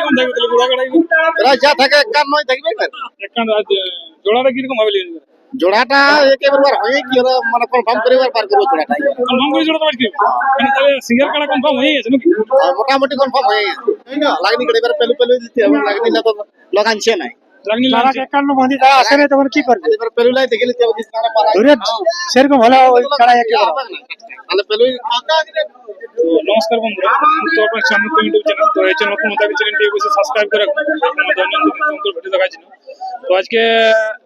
কীরকম থাকবে তাহলে? ঘোড়া গাড়াই এরা যা থাকে কার নয় থাকবে এবার একখান জোড়াটা কীরকম একেবারে হয়ে কি মানে কনফার্ম পার করব জোড়াটা। কনফার্ম করে জোড়া তো মানে তাহলে সিঙ্গার কাটা কনফার্ম হয়ে গেছে নাকি? মোটামুটি কনফার্ম হয়ে গেছে। না? লাগনি করে এবার পেলু পেলু দিতে হবে লাগনি না তো লগানছে নাই। সেরকম হলে ওই কাড়াই নমস্কার বন্ধুরা আপনার সামনে তো ইউটিউব চ্যানেল তো এই চ্যানেল নতুন চ্যানেলটি অবশ্যই সাবস্ক্রাইব করে রাখুন দৈনন্দিন ভিডিও দেখার জন্য তো আজকে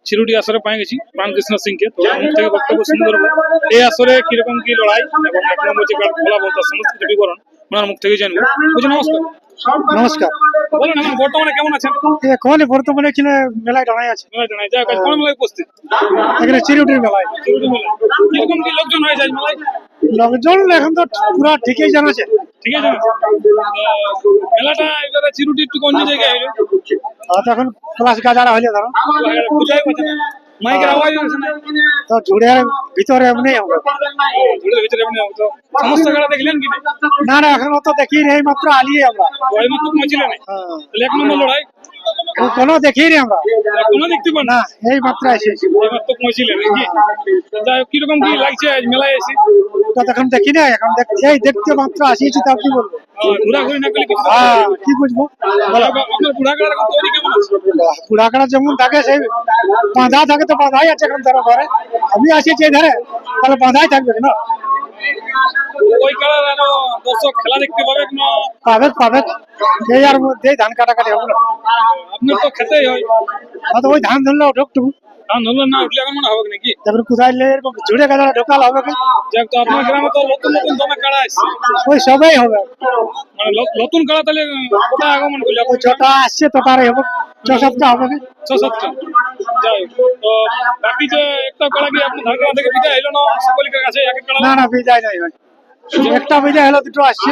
চিরুটি আসরে পাই গেছি প্রাণকৃষ্ণ সিংকে তো মুখ থেকে বক্তব্য ধরবো এই আসরে কীরকম কি লড়াই এবং এক নম্বর যে ফলাফল তার সমস্ত কিছু বিবরণ ওনার মুখ থেকে জানব বুঝি নমস্কার নমস্কার। বলুন এখন বর্তমানে কেমন আছেন? এখন বর্তমানে এখানে মেলায় দাঁড়াই আছে। মেলায় কোন উপস্থিত? এখানে চিরুটির মেলায়। কীরকম কি লোকজন হয়েছে আজ মেলায়? লোকজন এখন তো পুরো ঠিকই জানাছে ঠিক আছে মেলাটা এবারে চিরুটি একটু অন্য জায়গায় হলো এখন ক্লাস গাজারা হলে ধরো। মাইকের আওয়াজ হচ্ছে না? তো জুড়ে ভিতরে এমনি ধুলের ভিতরে এমনি তো। সমস্ত খেলা দেখলেন কি না না এখন তো দেখি নেই মাত্র আলিয়ে আমরা। ওই মাত্র পৌঁছিলেন হ্যাঁ। তাহলে এক নম্বর লড়াই। কোনো দেখি নি আমরা। কোনো দেখতে পান? না এই মাত্র এসেছি ওই মাত্র পৌঁছিলেন নাকি? যাই হোক, কীরকম কি লাগছে আজ মেলায় এসে? তো এখন দেখি না এখন এই দেখতে মাত্র আসিয়েছি তা কি বলব? ঘোরাঘুরি না করলে হ্যাঁ কি বুঝব? বলো, আপনার বুড়া তৈরি কেমন আছে? পুরাকড়া যেমন থাকে সেই বাঁধা থাকে তো বাঁধাই আছে এখন ধরো ঘরে। আমি আসিছি এই ধারে তাহলে বাঁধাই থাকবে না দর্শক খেলা দেখতে পাবে না পাবে পাবে এই আর মধ্যে ধান কাটাকাটি হবে না। আপনার তো খেতেই হয়। হয়তো ওই ধান ধরলে ঢুকটুকু ধান ধরলেন না উঠলে এখন মনে হবে নাকি? তারপরে কোথায় লে এরকম ঝুড়ে গাদা ঢোকাল হবে কি? যাক তো আপনার গ্রামে তো নতুন নতুন দমে কাড়া আসছে। ওই সবাই হবে। মানে নতুন কাড়া তাহলে ওটা আগমন করলে ওই যটা আসছে তো তারই হবে। ছ সপ্তাহ হবে কি? ছ যাই তো বাকি যে একটা কাড়া কি আপনার ধান কাড়া থেকে বিদায় এলো না? কাছে এক কাড়া? না না বিদায় নাই ভাই। একটা বিদায় হলো দুটো আসছে।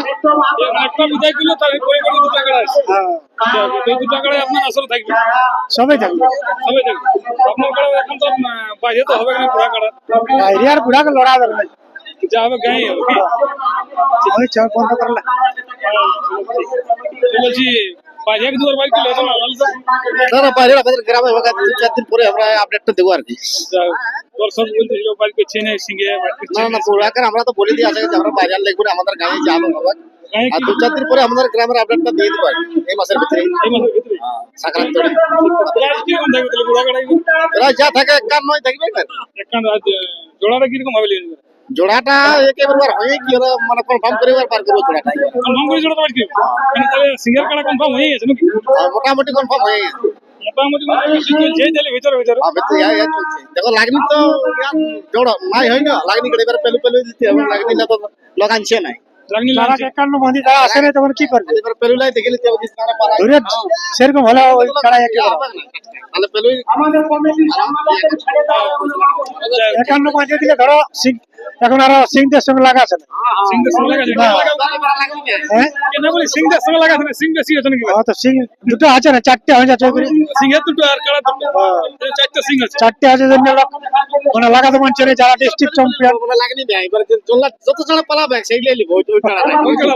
একটা বিদায় করলে তার পরে পরে দুটো কাড়া আসছে। হ্যাঁ। এই দুটো করে আপনার আসলে থাকবে। সবাই থাকবে। সবাই থাকবে। আপনার এখন তো বাইরে তো হবে না পুরা কাড়া বাইরে আর বুড়াকে লড়া যাবে না। যা হবে গায়ে হবে। ওই চল বন্ধ করলে তো বলছি এক দুবার বাইক না না না বাইরে আমাদের গ্রামে দু চার দিন পরে আমরা আপডেটটা দেবো আর কি। দর্শক বলতেছিল বাইক করছে সিঙ্গে না না পুরাকার আমরা তো বলে দিয়ে যে আমরা বাজার লাগবে আমাদের গায়ে যাব হবে আর দু চার দিন পরে আমাদের গ্রামের আপডেটটা দিয়ে দেবো এই মাসের ভিতরে এই মাসের ভিতরে? সংক্রান্ত গাড়াই এরা যা থাকে কার নয় থাকবে এবার জোড়াটা কীরকম ভাবে জোড়াটা একেবারে হয়ে কি ওরা মানে কনফার্ম করে পার করব জোড়াটা। কনফার্ম করে জোড়াটা বাড়ি মানে তাহলে সিঙ্গার কাটা কনফার্ম হয়ে গেছে নাকি? আর মোটামুটি কনফার্ম হয়ে গেছে। মোটামুটি যে তাহলে ভিতরে দেখো লাগনি তো নাই হয় না। লাগনি করে এবার পেলু পেলু দিতে হবে। লাগনি না তো লগানছে। নাই কি সেরকম হলে ওই একে তাহলে একান্ন মন্দির দিলে ধরো সিং এখন আরও সিংদের সঙ্গে লাগা আছে না। হ্যাঁ দুটো আছে না? চারটে হয়ে যাচ্ছে চারটা আছে। জন্য মানে লাগাতে না যারা ডিস্ট্রিক্ট চ্যাম্পিয়ন যত জনা পালাবে সেইগুলো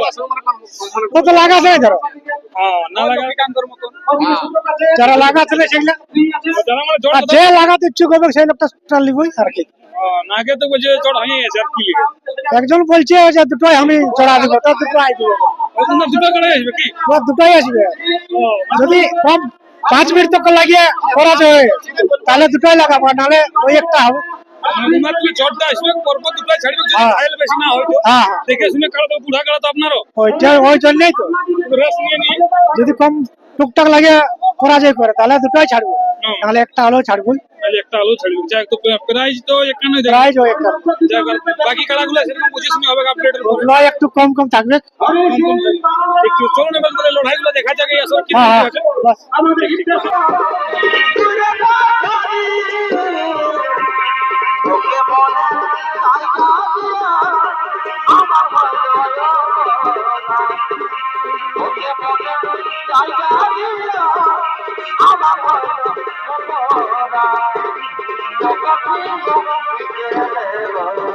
আছে। ও তো ধরো? হ্যাঁ মতো যারা লাগাচ্ছে না সেগুলা যারা মানে যে লাগাতে ইচ্ছুক হবে সেই লোকটা লিবই আর কি। না আগে তো বলছে জোড় হয়ে গেছে আর কি লিখে একজন বলছে যে দুটোই আমি জোড়া দিব তো দুটোই দিব ওখানে দুটো কাড়াই আসবে কি? ও দুটোই আসবে। ও, যদি কম পাঁচ মিনিট তক লাগিয়ে করা যায় তাহলে দুটোই লাগাবো নাহলে ওই একটা হবে। মানে মাত্র জোরটা আসবে পরপর দুটো ছাড়বে যদি হ্যাঁ। খাইলে বেশি না হয়তো। হ্যাঁ হ্যাঁ। দেখে শুনে কাড়া তো বুড়া কাড়া তো আপনারও। ওইটা ওই জন্যই তো। রেস নিয়ে নিয়ে যদি কম টুকটাক লাগে করা যায় করে তাহলে দুটোই ছাড়বো। হুম। তাহলে একটা হলেও ছাড়বো তাহলে একটা আলো ছাড়ি যাক তো প্রাইস তো এখানে প্রাইস হয় একটা যাক বাকি খেলাগুলো সেরকম পজিশনে হবে আপডেটের উপর ওগুলো একটু কম কম থাকবে একটু চলুন এবার করে লড়াইগুলো দেখা যাক এই আসর কি আছে বাস আমাদের hit Bye. Thank you.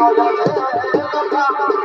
You.